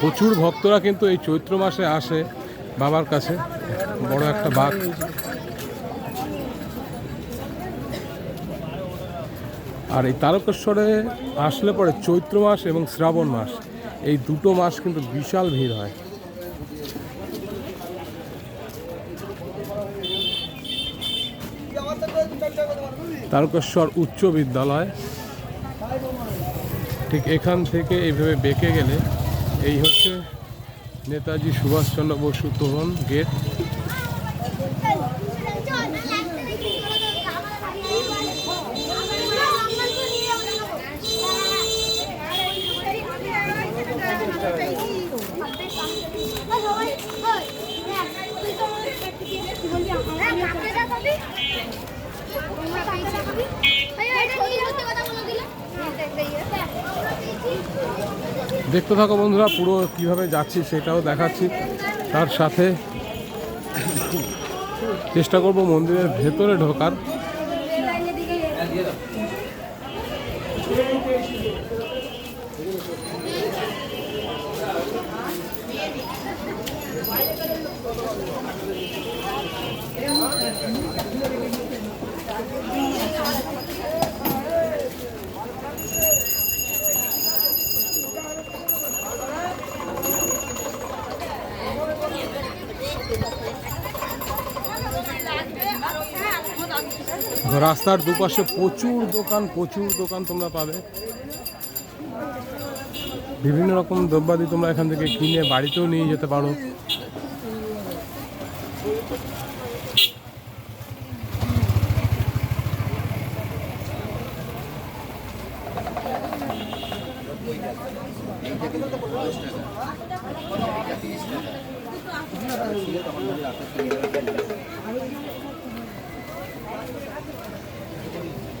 প্রচুর ভক্তরা কিন্তু এই চৈত্র মাসে আসে বাবার কাছে। বড় একটা বাঘ। আর এই তারকেশ্বরে আসলে পরে চৈত্র মাস এবং শ্রাবণ মাস, এই দুটো মাস কিন্তু বিশাল ভিড় হয়। তারকেশ্বর উচ্চ বিদ্যালয়। ঠিক এখান থেকে এইভাবে বেঁকে গেলে এই হচ্ছে নেতাজি সুভাষচন্দ্র বসু তোরণ গেট। দেখতে থাকো বন্ধুরা, পুরো কীভাবে যাচ্ছি সেটাও দেখাচ্ছি। তার সাথে চেষ্টা করব মন্দিরের ভেতরে ঢোকার। রাস্তার দুপাশে প্রচুর দোকান প্রচুর দোকান তোমরা পাবে। বিভিন্ন রকম দ্রব্যাদি তোমরা এখান থেকে কিনে বাড়িতেও নিয়ে যেতে পারো তারকেশ্বর রাজবাড়ি আচার খেলে আসবেন ধুলো বালি পাবেন না পরিষ্কার পরিচ্ছন্ন আচার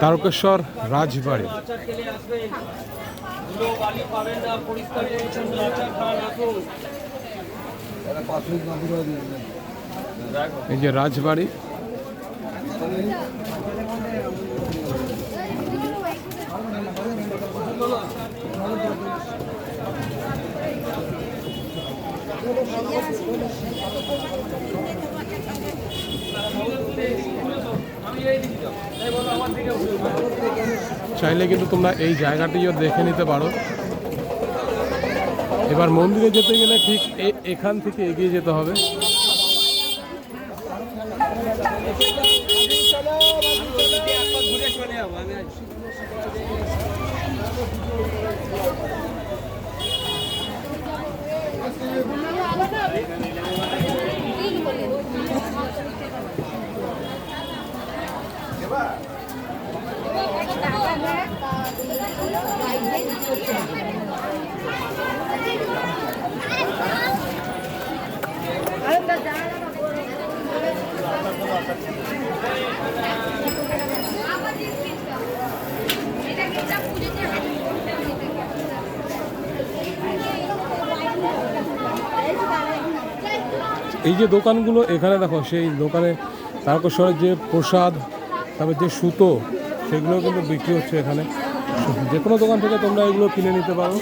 খান রাজবাড়ি। এই যে রাজবাড়ি। চাইলে কিন্তু তোমরা এই জায়গাটিও দেখে নিতে পারো। এবার মন্দিরে যেতে গেলে ঠিক এখান থেকে এগিয়ে যেতে হবে। আমি এই যে দোকানগুলো এখানে দেখো সেই দোকানে তারকেশ্বরের যে প্রসাদ তারপর যে সুতো সেগুলো কিন্তু বিক্রি হচ্ছে এখানে। যে কোনো দোকান থেকে তোমরা এগুলো কিনে নিতে পারো।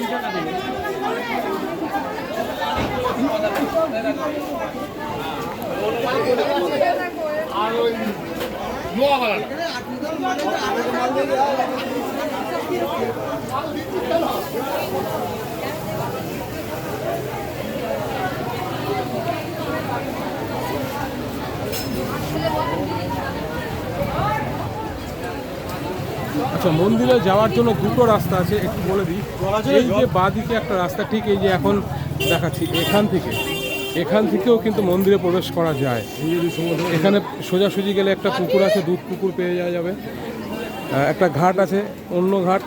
আচ্ছা মন্দিরে যাওয়ার জন্য দুটো রাস্তা আছে, একটু বলে দিই। এই যে বাঁদিকে একটা রাস্তা, ঠিক এই যে এখন দেখাচ্ছি, এখান থেকে, এখান থেকেও কিন্তু মন্দিরে প্রবেশ করা যায়। এখানে সোজাসুজি গেলে একটা পুকুর আছে, দুধ পুকুর পেয়ে যাওয়া যাবে। একটা ঘাট আছে, অন্য ঘাট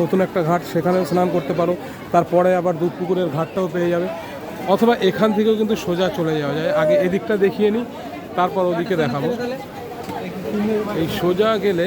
নতুন একটা ঘাট, সেখানেও স্নান করতে পারো। তারপরে আবার দুধ পুকুরের ঘাটটাও পেয়ে যাবে। অথবা এখান থেকেও কিন্তু সোজা চলে যাওয়া যায়। আগে এদিকটা দেখিয়ে নিই, তারপর ওদিকে দেখাবো। এই সোজা গেলে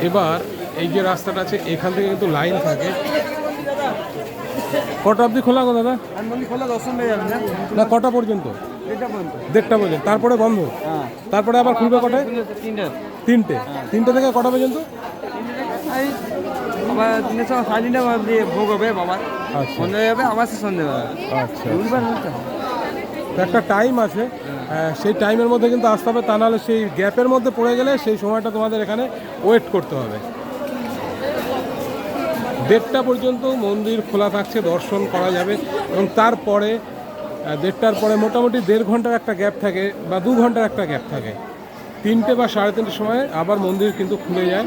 এবার এই যে রাস্তাটা আছে এখান থেকে কিন্তু লাইন থাকে। কটা অবধি খোলা গো দাদা? খোলা না? কটা পর্যন্ত? দেড়টা পর্যন্ত। তারপরে বন্ধ? হ্যাঁ। তারপরে আবার খুলবে কটায়? তিনটে। তিনটে। তিনটে থেকে কটা পর্যন্ত? ভোগ হবে আচ্ছা। যাবে সন্ধে হবে। আচ্ছা। একটা টাইম আছে। আহ, সেই টাইমের মধ্যে কিন্তু আসতে হবে। তা নাহলে সেই গ্যাপের মধ্যে পড়ে গেলে সেই সময়টা তোমাদের এখানে ওয়েট করতে হবে। দেড়টা পর্যন্ত মন্দির খোলা থাকছে, দর্শন করা যাবে এবং তারপরে দেড়টার পরে মোটামুটি দেড় ঘণ্টার একটা গ্যাপ থাকে বা দু ঘণ্টার একটা গ্যাপ থাকে। তিনটে বা সাড়ে তিনটের সময় আবার মন্দির কিন্তু খুলে যায়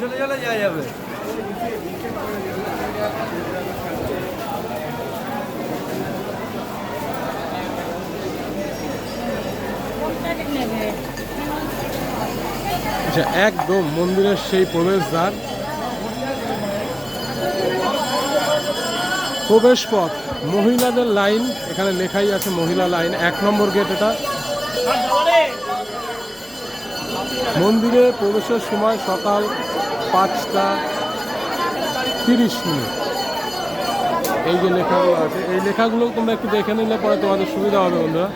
চলে চলে যাওয়া যাবে আচ্ছা একদম মন্দিরের সেই প্রবেশদ্বার। প্রবেশ পথ মহিলাদের লাইন, এখানে লেখাই আছে মহিলা লাইন, এক নম্বর গেট এটা। মন্দিরে প্রবেশের সময় সকাল পাঁচটা তিরিশ মিনিট। এই যে লেখাগুলো আছে, এই লেখাগুলো তোমরা একটু দেখে নিলে পরে তোমাদের সুবিধা হবে বন্ধুরা।